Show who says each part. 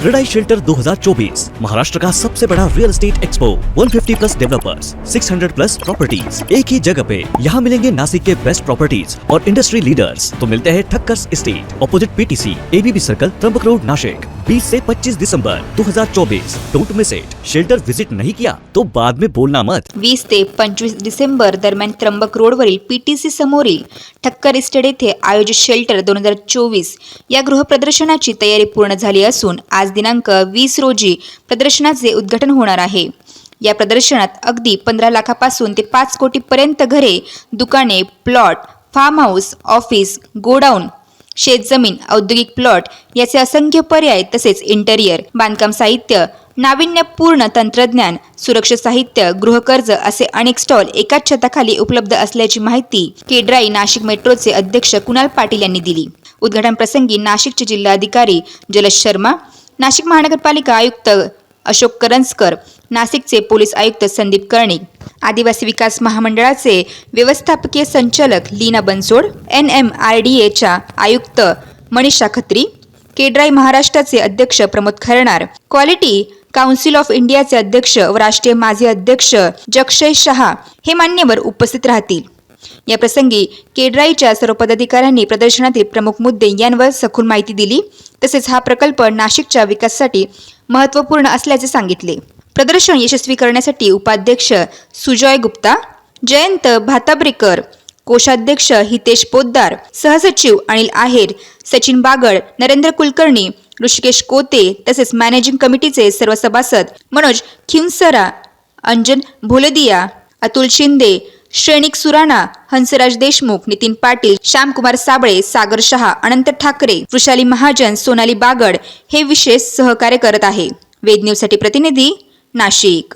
Speaker 1: CREDAI shelter 2024 Maharashtra का सबसे बड़ा real estate expo 150 plus developers 600 plus properties एक ही जगह पे। यहाँ मिलेंगे नासिक के बेस्ट प्रॉपर्टीज़ और इंडस्ट्री लीडर्स तो मिलते हैं Thakkars state opposite PTC ABB circle Trimbak road Nashik. 20 से 25 दिसंबर 2024 don't miss it shelter visit नहीं किया तो बाद में बोलना मत।
Speaker 2: वीस ते पंचवीस डिसेंबर दरम्यान त्र्यंबक रोडवरील पीटीसी समोरील ठक्कर इस्टेट येथे आयोजित शेल्टर दोन हजार चोवीस या गृहप्रदर्शनाची तयारी पूर्ण झाली असून आज दिनांक वीस रोजी प्रदर्शनाचे उद्घाटन होणार आहे. या प्रदर्शनात अगदी पंधरा लाखापासून ते पाच कोटीपर्यंत घरे दुकाने plot farm house office godown शेतजमीन औद्योगिक प्लॉट याचे असंख्य पर्याय तसेच इंटेरियर बांधकाम साहित्य नाविन्यपूर्ण तंत्रज्ञान सुरक्षा साहित्य गृहकर्ज असे अनेक स्टॉल एकाच छताखाली उपलब्ध असल्याची माहिती केड्राई नाशिक मेट्रोचे अध्यक्ष कुणाल पाटील यांनी दिली. उद्घाटन प्रसंगी नाशिकचे जिल्हाधिकारी जलज शर्मा नाशिक महानगरपालिका आयुक्त अशोक करंजकर नाशिकचे पोलीस आयुक्त संदीप कर्णिक आदिवासी विकास महामंडळाचे व्यवस्थापकीय संचालक Leena Bansod N M R D एच्या आयुक्त मनीषा खत्री केड्राई महाराष्ट्राचे अध्यक्ष Pramod Kharnar quality council of इंडियाचे अध्यक्ष व राष्ट्रीय माजी अध्यक्ष जक्षय शहा हे मान्यवर उपस्थित राहतील. या प्रसंगी सर्व पदाधिकाऱ्यांनी प्रदर्शनातील प्रमुख मुद्दे यांवर सखोल माहिती दिली. तसेच हा प्रकल्प नाशिकच्या विकासासाठी महत्त्वपूर्ण असल्याचे सांगितले. प्रदर्शन यशस्वी करण्यासाठी उपाध्यक्ष सुजॉय गुप्ता जयंत भाताब्रेकर कोषाध्यक्ष हितेश पोद्दार सहसचिव अनिल आहेर सचिन बागड नरेंद्र कुलकर्णी ऋषिकेश कोते तसेच मॅनेजिंग कमिटीचे सर्व सभासद मनोज खिंसरा अंजन भोलदिया अतुल शिंदे श्रेणिक सुराणा हंसराज देशमुख नितीन पाटील श्यामकुमार साबळे सागर शहा अनंत ठाकरे वृषाली महाजन सोनाली बागड हे विशेष सहकार्य करत आहे. वेद न्यूजसाठी प्रतिनिधी नाशिक.